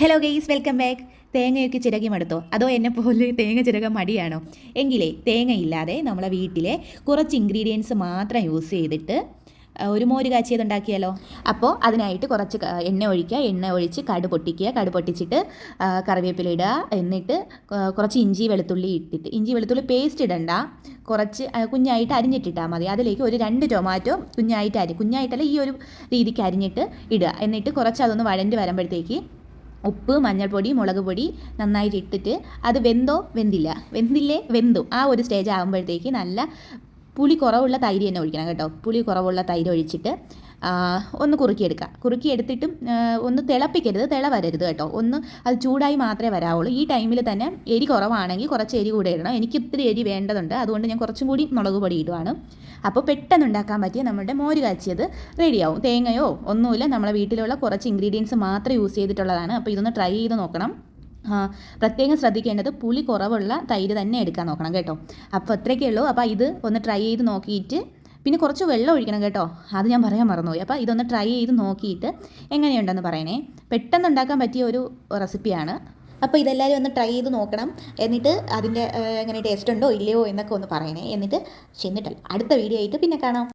Hello guys welcome back തേങ്ങയൊക്കെ ചിരകി മടുത്തോ? അതോ എന്നെ പോലെ തേങ്ങ ചിരകാൻ മടിയാണോ? എങ്കിലേ തേങ്ങ ഇല്ലാതെ നമ്മളെ വീട്ടിലെ കുറച്ച് ഇൻഗ്രീഡിയൻസ് മാത്രം യൂസ് ചെയ്തിട്ട് ഒരു മോര് കാച്ചിയതുണ്ടാക്കിയാലോ അപ്പോൾ അതിനായിട്ട് കുറച്ച് എണ്ണ ഒഴിക്കുക. എണ്ണ ഒഴിച്ച് കടു പൊട്ടിക്കുക. കടു പൊട്ടിച്ചിട്ട് കറിവേപ്പില ഇടുക. എന്നിട്ട് കുറച്ച് ഇഞ്ചി വെളുത്തുള്ളി ഇട്ടിട്ട് ഇഞ്ചി വെളുത്തുള്ളി പേസ്റ്റ് ഇടണ്ട. കുറച്ച് കുഞ്ഞായിട്ട് അരിഞ്ഞിട്ടിട്ടാൽ മതി. അതിലേക്ക് ഒരു രണ്ട് ടൊമാറ്റോ കുഞ്ഞായിട്ട് അരി കുഞ്ഞായിട്ടല്ല ഈ ഒരു രീതിക്ക് അരിഞ്ഞിട്ട് ഇടുക. എന്നിട്ട് കുറച്ച് അതൊന്ന് വഴണ്ട് വരുമ്പോഴത്തേക്ക് ഉപ്പ് മഞ്ഞൾപ്പൊടി മുളക് പൊടി നന്നായിട്ട് ഇട്ടിട്ട് അത് വെന്തോ വെന്തില്ല. വെന്തില്ലേ വെന്തു. ആ ഒരു സ്റ്റേജ് ആകുമ്പോഴത്തേക്ക് നല്ല പുളി കുറവുള്ള തൈര് തന്നെ ഒഴിക്കണം കേട്ടോ. പുളി കുറവുള്ള തൈര് ഒഴിച്ചിട്ട് ഒന്ന് കുറുക്കിയെടുക്കുക കുറുക്കിയെടുത്തിട്ടും ഒന്ന് തിളപ്പിക്കരുത് തിള വരരുത് കേട്ടോ. ഒന്ന് അത് ചൂടായി മാത്രമേ വരാവുള്ളൂ. ഈ ടൈമിൽ തന്നെ എരി കുറവാണെങ്കിൽ കുറച്ച് എരി കൂടെ ഇടണം. എനിക്ക് ഇത്തിരി എരി വേണ്ടതുണ്ട്. അതുകൊണ്ട് ഞാൻ കുറച്ചും കൂടി മുളക് പൊടി ഇടുവാണ്. അപ്പോൾ പെട്ടെന്ന് ഉണ്ടാക്കാൻ പറ്റിയ നമ്മുടെ മോര് കാച്ചിയത് റെഡിയാവും. തേങ്ങയോ ഒന്നുമില്ല. നമ്മളെ വീട്ടിലുള്ള കുറച്ച് ഇൻഗ്രീഡിയൻസ് മാത്രം യൂസ് ചെയ്തിട്ടുള്ളതാണ്. അപ്പോൾ ഇതൊന്ന് ട്രൈ ചെയ്ത് നോക്കണം. പ്രത്യേകം ശ്രദ്ധിക്കേണ്ടത് പുളി കുറവുള്ള തൈര് തന്നെ എടുക്കാൻ നോക്കണം കേട്ടോ. അപ്പോൾ അത്രയ്ക്കേ ഉള്ളൂ. അപ്പോൾ ഇത് ഒന്ന് ട്രൈ ചെയ്ത് നോക്കിയിട്ട് പിന്നെ കുറച്ച് വെള്ളം ഒഴിക്കണം കേട്ടോ. അത് ഞാൻ പറയാൻ മറന്നുപോയി. അപ്പോൾ ഇതൊന്ന് ട്രൈ ചെയ്ത് നോക്കിയിട്ട് എങ്ങനെയുണ്ടെന്ന് പറയണേ. പെട്ടെന്ന് ഉണ്ടാക്കാൻ പറ്റിയ ഒരു റെസിപ്പിയാണ് അപ്പോൾ ഇതെല്ലാവരും ഒന്ന് ട്രൈ ചെയ്ത് നോക്കണം. എന്നിട്ട് അതിന്റെ എങ്ങനെ ടേസ്റ്റ് ഉണ്ടോ ഇല്ലയോ എന്നൊക്കെ ഒന്ന് പറയണേ. എന്നിട്ട് ചെന്നിട്ടല്ല. അടുത്ത വീഡിയോ ആയിട്ട് പിന്നെ കാണാം.